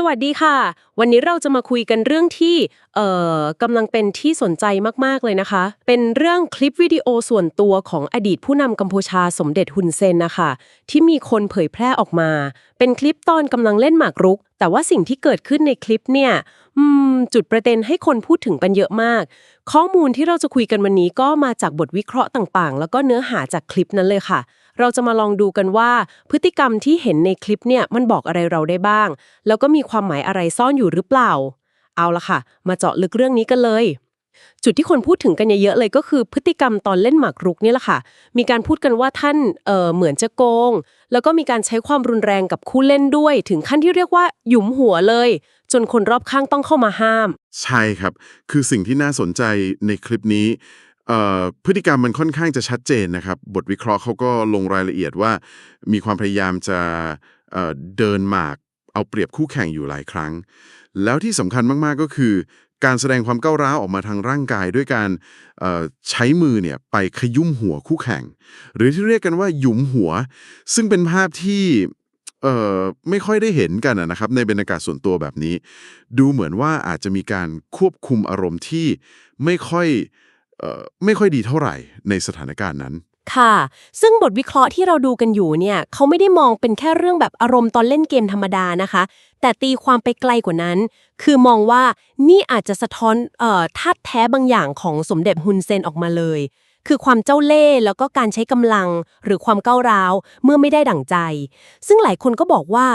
สวัสดีค่ะ วันนี้เราจะมาคุยกันเรื่องที่เอ่อกำลังเป็นที่สนใจมาก ๆ เลยนะคะ เป็นเรื่องคลิปวิดีโอส่วนตัวของอดีตผู้นำกัมพูชาสมเด็จฮุนเซนนะคะ ที่มีคนเผยแพร่ออกมา เป็นคลิปตอนกำลังเล่นหมากรุก แต่ว่าสิ่งที่เกิดขึ้นในคลิปเนี่ยจุดประเด็นให้คนพูดถึงกันเยอะมาก ข้อมูลที่เราจะคุยกันวันนี้ก็มาจากบทวิเคราะห์ต่างๆ แล้วก็เนื้อหาจากคลิปนั้นเลยค่ะ เราจะมาลองดูกันว่า พฤติกรรมที่เห็นในคลิปเนี่ยมันบอกอะไรเราได้บ้าง แล้วก็มีความหมายอะไรซ่อนอยู่หรือเปล่า เอาละค่ะ มาเจาะลึกเรื่องนี้กันเลย จุดที่คนพูดถึงกันเยอะๆเลยก็คือพฤติกรรมตอนเล่นหมากรุกนี่แหละค่ะ มีการพูดกันว่าท่านเอ่อเหมือนจะโกง แล้วก็มีการใช้ความรุนแรงกับคู่เล่นด้วย ถึงขั้นที่เรียกว่าหยุมหัวเลย จนคนรอบข้างต้องเข้ามาห้าม ใช่ครับ คือสิ่งที่น่าสนใจในคลิปนี้ พฤติกรรมมันค่อนข้างจะชัดเจนนะครับ บทวิเคราะห์เขาก็ลงรายละเอียดว่า มีความพยายามจะเเดินหมาก เอาเปรียบคู่แข่งอยู่หลายครั้ง แล้วที่สำคัญมากๆก็คือ การแสดงความก้าวร้าวออกมาทางร่างกายด้วยการใช้มือเนี่ยไปขยุ่มหัวคู่แข่ง หรือที่เรียกกันว่าหยุมหัว ซึ่งเป็นภาพที่ไม่ค่อยได้เห็นกันนะครับในบรรยากาศส่วนตัวแบบนี้ ดูเหมือนว่าอาจจะมีการควบคุมอารมณ์ที่ไม่ค่อย ไม่ค่อยดีเท่าไหร่ในสถานการณ์นั้น ค่ะ ซึ่งบทวิเคราะห์ที่เราดูกันอยู่เนี่ยเขาไม่ได้มองเป็นแค่เรื่องแบบอารมณ์ตอนเล่นเกมธรรมดานะคะ แต่ตีความไปไกลกว่านั้น คือมองว่านี่อาจจะสะท้อนเอ่อธาตุแท้บางอย่างของสมเด็จฮุนเซนออกมาเลย คือความเจ้าเล่ห์แล้วก็การใช้กำลังหรือความก้าวร้าวเมื่อไม่ได้ดั่งใจ ซึ่งหลายคนก็บอกว่า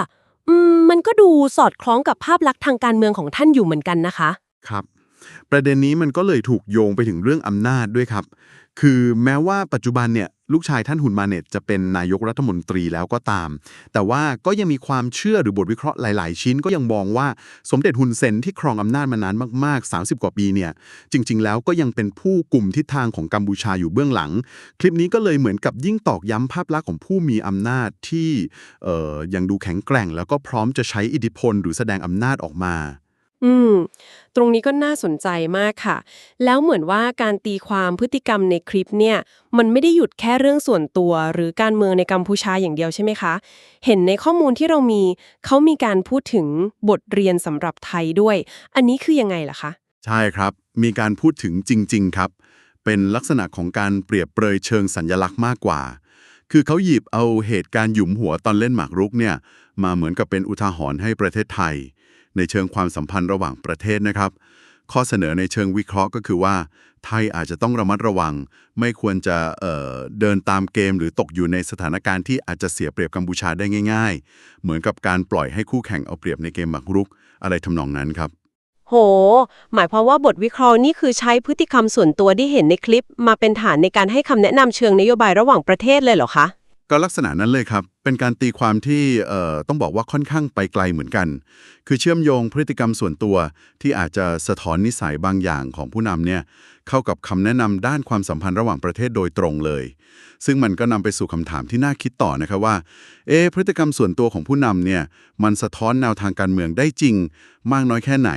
อืมมันก็ดูสอดคล้องกับภาพลักษณ์ทางการเมืองของท่านอยู่เหมือนกันนะคะ ครับ ประเด็นนี้มันก็เลยถูกโยงไปถึงเรื่องอำนาจด้วยครับ คือแม้ว่าปัจจุบันเนี่ยลูกชายท่านหุนมาเน็ตจะเป็นนายกรัฐมนตรีแล้วก็ตาม แต่ว่าก็ยังมีความเชื่อหรือบทวิเคราะห์หลาย ๆ ชิ้นก็ยังมองว่าสมเด็จฮุนเซนที่ครองอำนาจมานานมาก ๆ 30 กว่าปีเนี่ย จริง ๆ แล้วก็ยังเป็นผู้กลุ่มทิศทางของกัมพูชาอยู่เบื้องหลัง คลิปนี้ก็เลยเหมือนกับยิ่งตอกย้ำภาพลักษณ์ของผู้มีอำนาจที่ยังดูแข็งแกร่ง แล้วก็พร้อมจะใช้อิทธิพล หรือแสดงอำนาจออกมา อืม ตรงนี้ก็น่าสนใจมากค่ะ แล้วเหมือนว่าการตีความพฤติกรรมในคลิปเนี่ย มันไม่ได้หยุดแค่เรื่องส่วนตัว หรือการเมืองในกัมพูชาอย่างเดียวใช่ไหมคะ เห็นในข้อมูลที่เรามี เขามีการพูดถึงบทเรียนสำหรับไทยด้วย อันนี้คือยังไงล่ะคะ ใช่ครับ มีการพูดถึงจริง ๆ ครับ เป็นลักษณะของการเปรียบเปรยเชิงสัญญลักษณ์มากกว่า คือเขาหยิบเอาเหตุการณ์หยุมหัวตอนเล่นหมากรุกเนี่ย มาเหมือนกับเป็นอุทาหรณ์ให้ประเทศไทย ในเชิงความสัมพันธ์ระหว่างประเทศนะครับ ข้อเสนอในเชิงวิเคราะห์ก็คือว่า ไทยอาจจะต้องระมัดระวัง ไม่ควรจะเอ่อเดินตามเกมหรือตกอยู่ในสถานการณ์ที่อาจจะเสียเปรียบกัมพูชาได้ง่าย ๆ เหมือนกับการปล่อยให้คู่แข่งเอาเปรียบในเกมหมากรุก อะไรทำนองนั้นครับโห หมายความว่าบทวิเคราะห์นี่คือใช้พฤติกรรมส่วนตัวที่เห็นในคลิป มาเป็นฐานในการให้คำแนะนำเชิงนโยบายระหว่างประเทศเลยเหรอคะ ก็ลักษณะนั้นเลยครับ เป็นการตีความที่ต้องบอกว่าค่อนข้างไปไกลเหมือนกัน คือเชื่อมโยงพฤติกรรมส่วนตัว ที่อาจจะสะท้อนนิสัยบางอย่างของผู้นำเนี่ยเข้ากับคำแนะนำด้านความสัมพันธ์ระหว่างประเทศโดยตรงเลย ซึ่งมันก็นำไปสู่คำถามที่น่าคิดต่อนะครับว่า เอ๊พฤติกรรมส่วนตัวของผู้นำเนี่ยมันสะท้อนแนวทางการเมืองได้จริง มากน้อยแค่ไหน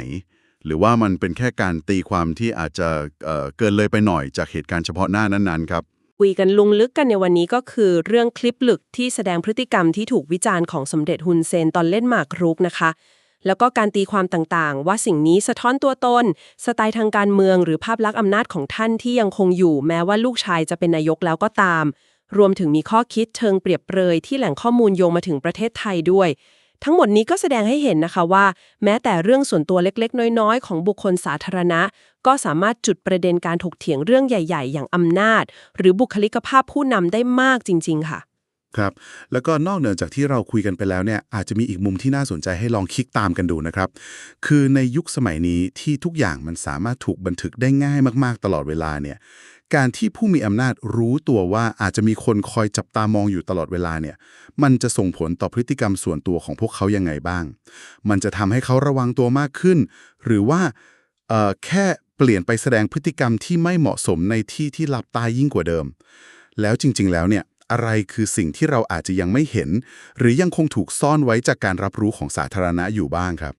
หรือว่ามันเป็นแค่การตีความที่อาจจะเเกินเลยไปหน่อยจากเหตุการณ์เฉพาะหน้านั้นๆครับ คุยกันลุงลึกกันในวันนี้ก็คือเรื่องคลิปหลึกที่แสดงพฤติกรรมที่ถูกวิจารณ์ของสมเด็จฮุนเซนตอนเล่นหมากรุกนะคะ แล้วก็การตีความต่างๆ ว่าสิ่งนี้สะท้อนตัวตน สไตล์ทางการเมืองหรือภาพลักษณ์อำนาจของท่านที่ยังคงอยู่ แม้ว่าลูกชายจะเป็นนายกแล้วก็ตาม รวมถึงมีข้อคิดเชิงเปรียบเปรยที่แหล่งข้อมูลโยงมาถึงประเทศไทยด้วย ทั้งหมดนี้ก็แสดงให้เห็นนะคะว่า แม้แต่เรื่องส่วนตัวเล็กๆ น้อยๆ ของบุคคลสาธารณะ ก็สามารถจุดประเด็นการถกเถียงเรื่องใหญ่ ๆ อย่างอำนาจ หรือบุคลิกภาพผู้นำได้มากจริง ๆ ค่ะ ครับ แล้วก็นอกเหนือจากที่เราคุยกันไปแล้วเนี่ยอาจจะมีอีกมุมที่น่าสนใจให้ลองคลิกตามกันดูนะครับ คือในยุคสมัยนี้ที่ทุกอย่างมันสามารถถูกบันทึกได้ง่ายมากๆ ตลอดเวลาเนี่ย การที่ผู้มีอำนาจรู้ตัวว่าอาจจะมีคนคอยจับตามองอยู่ตลอดเวลาเนี่ย มันจะส่งผลต่อพฤติกรรมส่วนตัวของพวกเขายังไงบ้าง มันจะทำให้เขาระวังตัวมากขึ้น หรือว่าเอ่อแค่เปลี่ยนไปแสดงพฤติกรรมที่ไม่เหมาะสมในที่ที่หลับตายิ่งกว่าเดิม แล้วจริง ๆ แล้วเนี่ยอะไรคือสิ่งที่เราอาจจะยังไม่เห็น หรือยังคงถูกซ่อนไว้จากการรับรู้ของสาธารณะอยู่บ้างครับ